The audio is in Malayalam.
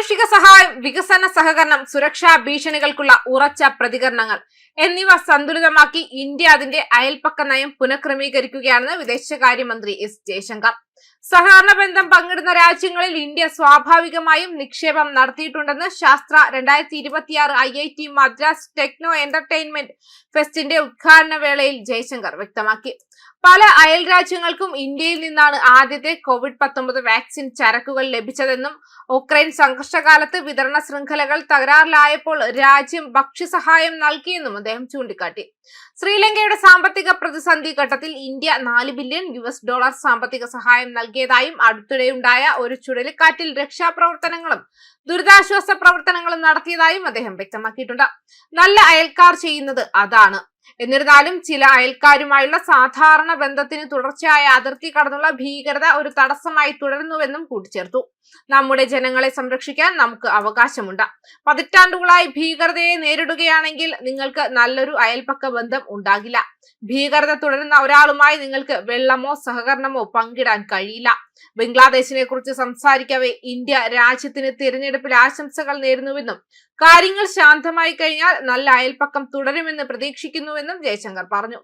മാനുഷിക സഹായം വികസന സഹകരണം സുരക്ഷാ ഭീഷണികൾക്കുള്ള ഉറച്ച പ്രതികരണങ്ങൾ എന്നിവ സന്തുലിതമാക്കി ഇന്ത്യ അതിന്റെ അയൽപ്പക്ക നയം പുനഃക്രമീകരിക്കുകയാണെന്ന് വിദേശകാര്യമന്ത്രി എസ് ജയശങ്കർ. സഹകരണ ബന്ധം പങ്കിടുന്ന രാജ്യങ്ങളിൽ ഇന്ത്യ സ്വാഭാവികമായും നിക്ഷേപം നടത്തിയിട്ടുണ്ടെന്ന് ശാസ്ത്ര രണ്ടായിരത്തി ഇരുപത്തിയാറ് I I T Madras techno entertainment ഫെസ്റ്റിന്റെ ഉദ്ഘാടന വേളയിൽ ജയശങ്കർ വ്യക്തമാക്കി. പല അയൽ രാജ്യങ്ങൾക്കും ഇന്ത്യയിൽ നിന്നാണ് ആദ്യത്തെ കോവിഡ് പത്തൊമ്പത് വാക്സിൻ ചരക്കുകൾ ലഭിച്ചതെന്നും ഉക്രൈൻ സംഘർഷകാലത്ത് വിതരണ ശൃംഖലകൾ തകരാറിലായപ്പോൾ രാജ്യം ഭക്ഷ്യസഹായം നൽകിയെന്നും അദ്ദേഹം ചൂണ്ടിക്കാട്ടി. ശ്രീലങ്കയുടെ സാമ്പത്തിക പ്രതിസന്ധി ഘട്ടത്തിൽ ഇന്ത്യ നാല് ബില്യൺ യു ഡോളർ സാമ്പത്തിക സഹായം നൽകിയതായും അടുത്തിടെയുണ്ടായ ഒരു ചുഴലിക്കാറ്റിൽ രക്ഷാപ്രവർത്തനങ്ങളും ദുരിതാശ്വാസ പ്രവർത്തനങ്ങളും നടത്തിയതായും അദ്ദേഹം വ്യക്തമാക്കിയിട്ടുണ്ട്. നല്ല അയൽക്കാർ ചെയ്യുന്നത് അതാണ്. എന്നിരുന്നാലും ചില അയൽക്കാരുമായുള്ള സാധാരണ ബന്ധത്തിന് തുടർച്ചയായ അതിർത്തി കടന്നുള്ള ഭീകരത ഒരു തടസ്സമായി തുടരുന്നുവെന്നും കൂട്ടിച്ചേർത്തു. നമ്മുടെ ജനങ്ങളെ സംരക്ഷിക്കാൻ നമുക്ക് അവകാശമുണ്ട്. പതിറ്റാണ്ടുകളായി ഭീകരതയെ നേരിടുകയാണെങ്കിൽ നിങ്ങൾക്ക് നല്ലൊരു അയൽപക്ക ബന്ധം ഉണ്ടാകില്ല. ഭീകരത തുടരുന്ന ഒരാളുമായി നിങ്ങൾക്ക് വെള്ളമോ സഹകരണമോ പങ്കിടാൻ കഴിയില്ല. ബംഗ്ലാദേശിനെ കുറിച്ച് സംസാരിക്കവേ ഇന്ത്യ രാജ്യത്തിന് തിരഞ്ഞെടുപ്പിൽ ആശംസകൾ നേരുന്നുവെന്നും കാര്യങ്ങൾ ശാന്തമായി കഴിഞ്ഞാൽ നല്ല അയൽപ്പക്കം തുടരുമെന്ന് പ്രതീക്ഷിക്കുന്നുവെന്നും ജയശങ്കർ പറഞ്ഞു.